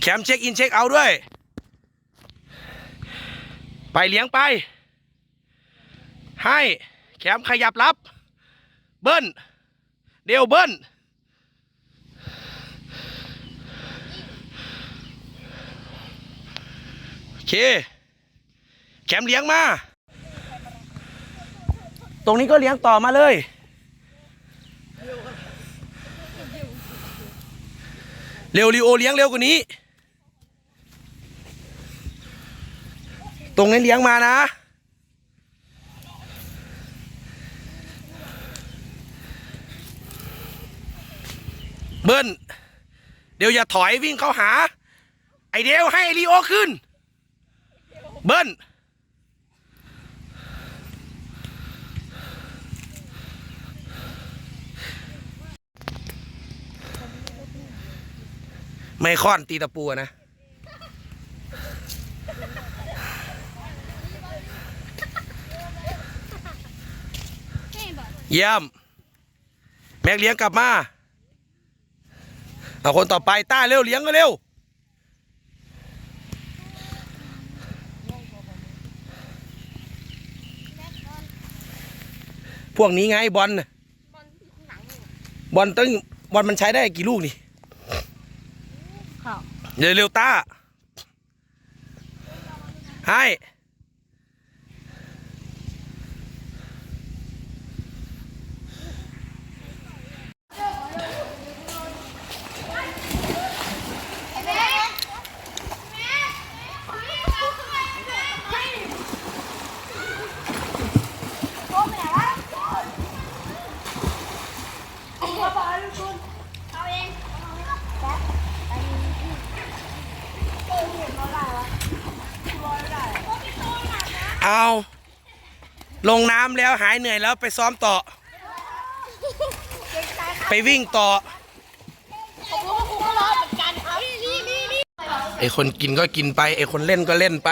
แคมเช็คอินเช็คเอาด้วย ไปเลี้ยงไป ให้แคมขยับรับ เบิ้ลเดียวเบิ้ลโอเค แคมเลี้ยงมา ตรงนี้ก็เลี้ยงต่อมาเลยเร็วลีโอเลี้ยงเร็วกว่านี้ รงนี้เลี้ยงมานะเบิ้ลเดี๋ยวอย่าถอยวิ่งเข้าหา ไอเดียวให้ลีโอขึ้น เบิ้ลไม่ค่อนตีตะปูนะ เยี่ยม แม็กเลี้ยงกลับมา เอาคนต่อไปต้าเร็วเลี้ยงก็เร็ว พวกนี้ไงบอลน่ะบอลตั้งบอลมันใช้ได้กี่ลูกนี่ค่ะเร็วเร็วๆต้าให้ เอาลงน้ำแล้วหายเหนื่อยแล้วไปซ้อมต่อ ไปวิ่งต่อไอคนกินก็กินไปไอคนเล่นก็เล่นไป